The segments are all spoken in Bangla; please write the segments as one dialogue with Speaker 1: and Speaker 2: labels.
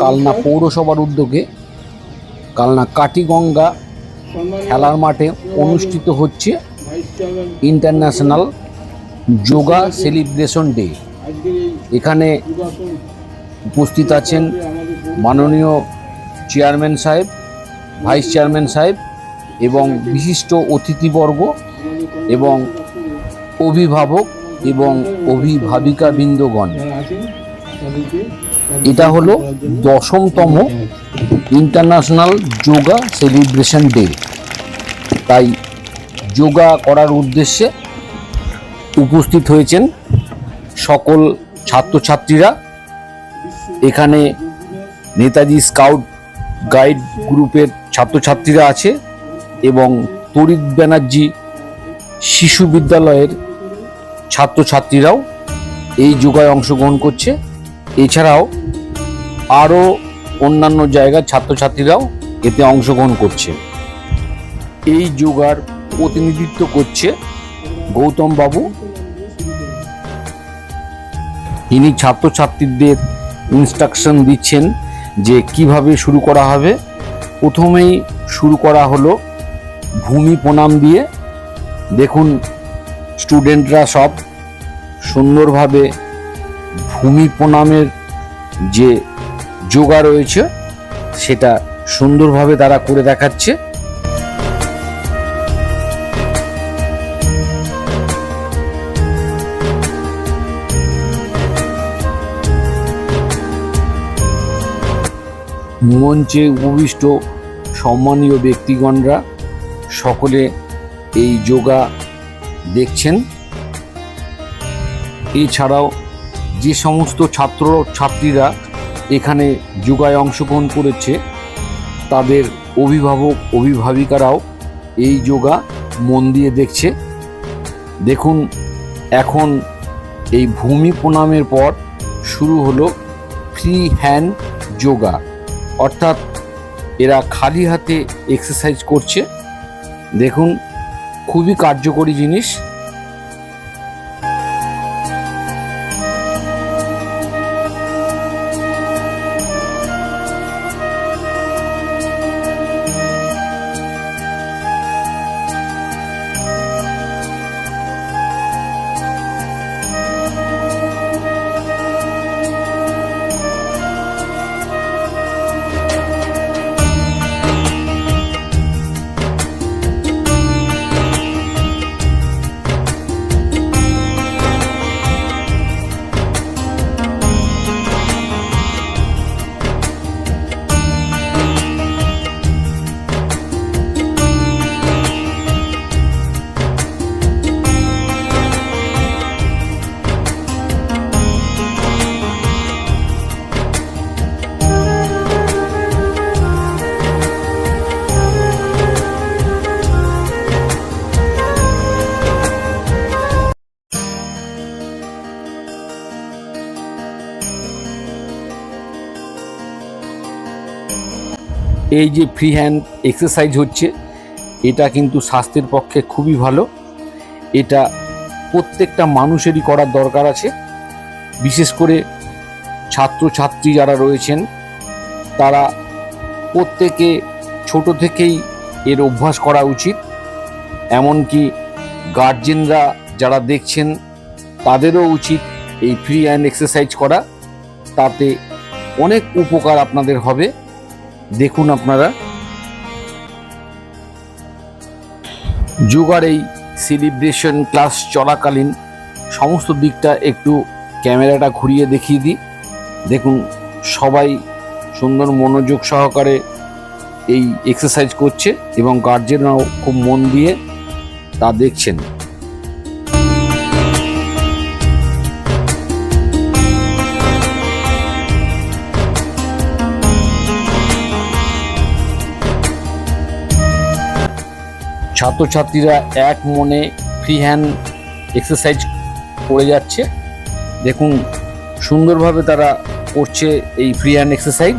Speaker 1: কালনা পৌরসভার উদ্যোগে কালনা কাটিগঙ্গা খেলার মাঠে অনুষ্ঠিত হচ্ছে ইন্টারন্যাশনাল যোগা সেলিব্রেশন ডে। এখানে উপস্থিত আছেন মাননীয় চেয়ারম্যান সাহেব, ভাইস চেয়ারম্যান সাহেব এবং বিশিষ্ট অতিথিবর্গ এবং অভিভাবক এবং অভিভাবিকা বৃন্দগণ এটা হলো দশমতম ইন্টারন্যাশনাল যোগা সেলিব্রেশন ডে। তাই যোগা করার উদ্দেশ্যে উপস্থিত হয়েছেন সকল ছাত্রছাত্রীরা। এখানে নেতাজি স্কাউট গাইড গ্রুপের ছাত্রছাত্রীরা আছে এবং তরিৎ ব্যানার্জি শিশু বিদ্যালয়ের ছাত্রছাত্রীরাও এই যোগায় অংশগ্রহণ করছে। এছাড়াও আরও অন্যান্য জায়গার ছাত্রছাত্রীরাও এতে অংশগ্রহণ করছে। এই যোগার প্রতিনিধিত্ব করছে গৌতম বাবু ইনি ছাত্রছাত্রীদের ইনস্ট্রাকশন দিচ্ছেন যে কীভাবে শুরু করা হবে। প্রথমেই শুরু করা হলো ভূমি প্রণাম দিয়ে। দেখুন স্টুডেন্টরা সব সুন্দরভাবে ভূমি প্রণামের যে যোগা রয়েছে, সেটা সুন্দরভাবে তারা করে দেখাচ্ছে। মঞ্চে উপবিষ্ট সম্মানীয় ব্যক্তিগণরা সকলে এই যোগা দেখছেন। এছাড়াও যে সমস্ত ছাত্র ছাত্রীরা এখানে যোগায় অংশগ্রহণ করেছে, তাদের অভিভাবক, অভিভাবিকারাও এই যোগা মন দিয়ে দেখছে। দেখুন, এখন এই ভূমি প্রণামের পর শুরু হলো ফ্রি হ্যান্ড যোগা। অর্থাৎ এরা খালি হাতে এক্সারসাইজ করছে। দেখুন, খুবই কার্যকরী জিনিস। এই যে ফ্রি হ্যান্ড এক্সারসাইজ হচ্ছে, এটা কিন্তু স্বাস্থ্যের পক্ষে খুবই ভালো। এটা প্রত্যেকটা মানুষেরই করার দরকার আছে। বিশেষ করে ছাত্রছাত্রী যারা রয়েছেন, তারা প্রত্যেকে ছোট থেকেই এর অভ্যাস করা উচিত। এমনকি গার্জেনরা যারা দেখছেন, তাদেরও উচিত এই ফ্রি হ্যান্ড এক্সারসাইজ করা। তাতে অনেক উপকার আপনাদের হবে। দেখুন আপনারা। যোগার এই সেলিব্রেশন ক্লাস চলাকালীন সমস্ত দিকটা একটু ক্যামেরাটা ঘুরিয়ে দেখিয়ে দিই। দেখুন, সবাই সুন্দর মনোযোগ সহকারে এই এক্সারসাইজ করছে এবং গার্জেনরাও খুব মন দিয়ে তা দেখছেন। ছাত্রছাত্রীরা এক মনে ফ্রি হ্যান্ড এক্সারসাইজ করে যাচ্ছে। দেখুন, সুন্দরভাবে তারা করছে এই ফ্রি হ্যান্ড এক্সারসাইজ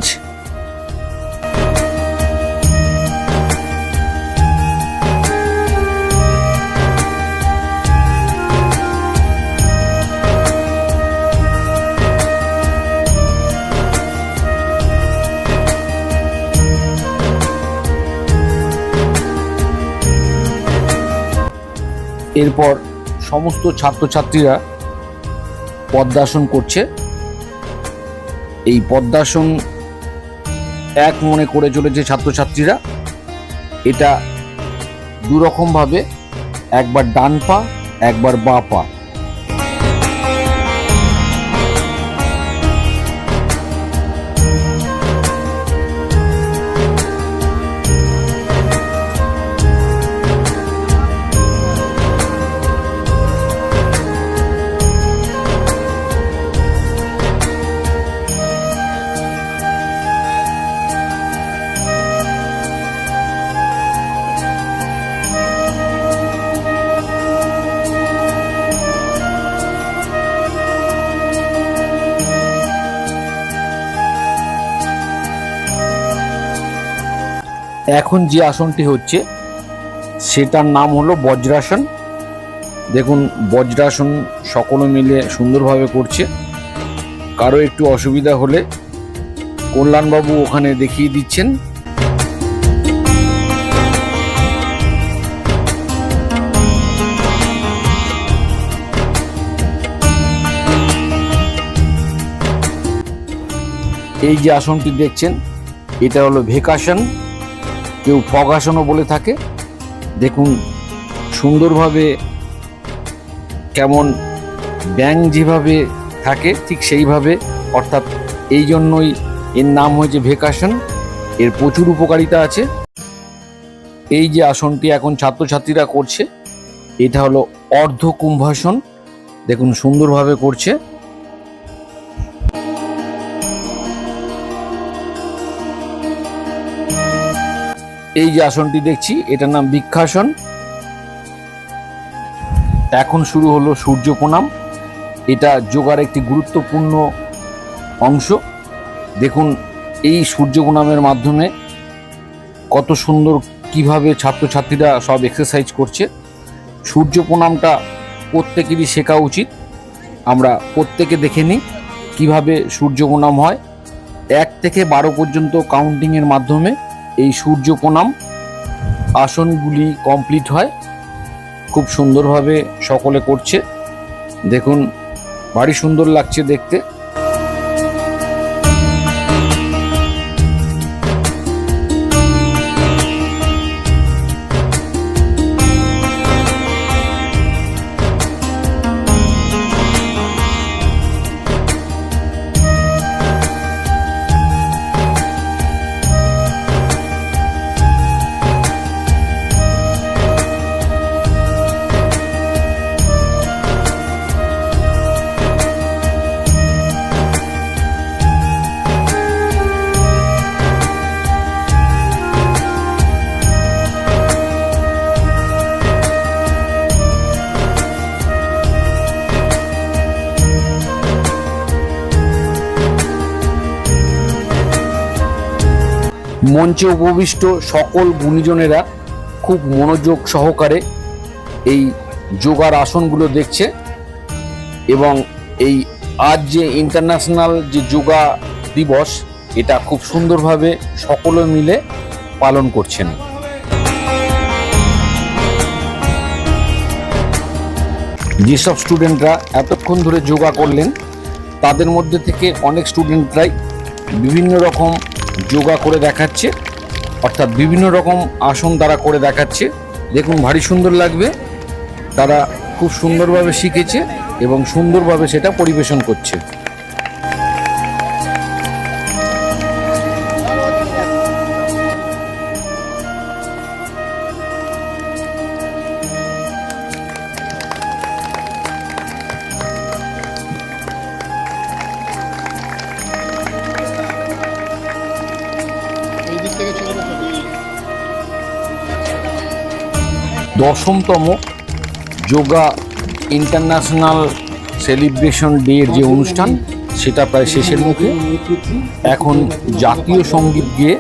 Speaker 1: এরপর সমস্ত ছাত্রছাত্রীরা পদ্মাসন করছে। এই পদ্মাসন এক মনে করে চলেছে ছাত্রছাত্রীরা। এটা দুরকমভাবে একবার ডান পা, একবার বা পা। এখন যে আসনটি হচ্ছে, সেটার নাম হলো বজ্রাসন। দেখুন, বজ্রাসন সকলে মিলে সুন্দরভাবে করছে। কারও একটু অসুবিধা হলে কল্যাণবাবু ওখানে দেখিয়ে দিচ্ছেন। এই যে আসনটি দেখছেন, এটা হলো ভেকাসন। কেউ ফগাসনও বলে থাকে। দেখুন, সুন্দরভাবে কেমন ব্যাং যেভাবে থাকে, ঠিক সেইভাবে, অর্থাৎ এই জন্যই এর নাম হয়েছে ভেকাসন। এর প্রচুর উপকারিতা আছে। এই যে আসনটি এখন ছাত্রছাত্রীরা করছে, এটা হলো অর্ধ কুম্ভাসন দেখুন, সুন্দরভাবে করছে। এই যে আসনটি দেখছি, এটার নাম বৃক্ষাসন। এখন শুরু হলো সূর্য প্রণাম এটা যোগার একটি গুরুত্বপূর্ণ অংশ। দেখুন, এই সূর্য প্রণামের মাধ্যমে কত সুন্দর কীভাবে ছাত্রছাত্রীরা সব এক্সারসাইজ করছে। সূর্য প্রণামটা প্রত্যেকেরই শেখা উচিত। আমরা প্রত্যেকে দেখে নিই কীভাবে সূর্য প্রণাম হয়। এক থেকে বারো পর্যন্ত কাউন্টিংয়ের মাধ্যমে এই সূর্য প্রণাম। আসনগুলি কমপ্লিট হয়। খুব সুন্দরভাবে সকলে করছে। দেখুন, ভারী সুন্দর লাগছে দেখতে। মঞ্চে উপবিষ্ট সকল গুণীজনেরা খুব মনোযোগ সহকারে এই যোগার আসনগুলো দেখছে এবং এই আজ যে ইন্টারন্যাশনাল যে যোগা দিবস, এটা খুব সুন্দরভাবে সকলে মিলে পালন করছেন। যেসব স্টুডেন্টরা এতক্ষণ ধরে যোগা করলেন, তাদের মধ্যে থেকে অনেক স্টুডেন্টরাই বিভিন্ন রকম যোগা করে দেখাচ্ছে, অর্থাৎ বিভিন্ন রকম আসন তারা করে দেখাচ্ছে। দেখুন, ভারী সুন্দর লাগবে। তারা খুব সুন্দরভাবে শিখেছে এবং সুন্দরভাবে সেটা পরিবেশন করছে। দশমতম যোগা ইন্টারন্যাশনাল সেলিব্রেশন ডে এর যে অনুষ্ঠান, সেটা প্রায় শেষের মুখে। এখন জাতীয় সংগীত গিয়ে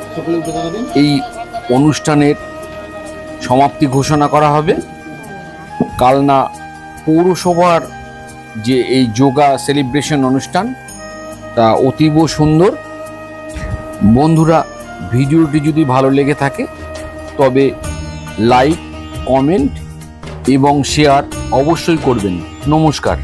Speaker 1: এই অনুষ্ঠানের সমাপ্তি ঘোষণা করা হবে। কালনা পৌরসভার যে এই যোগা সেলিব্রেশন অনুষ্ঠান, তা অতীব সুন্দর। বন্ধুরা, ভিডিওটি যদি ভালো লেগে থাকে, তবে লাইক কমেন্ট এবং শেয়ার অবশ্যই করবেন। নমস্কার।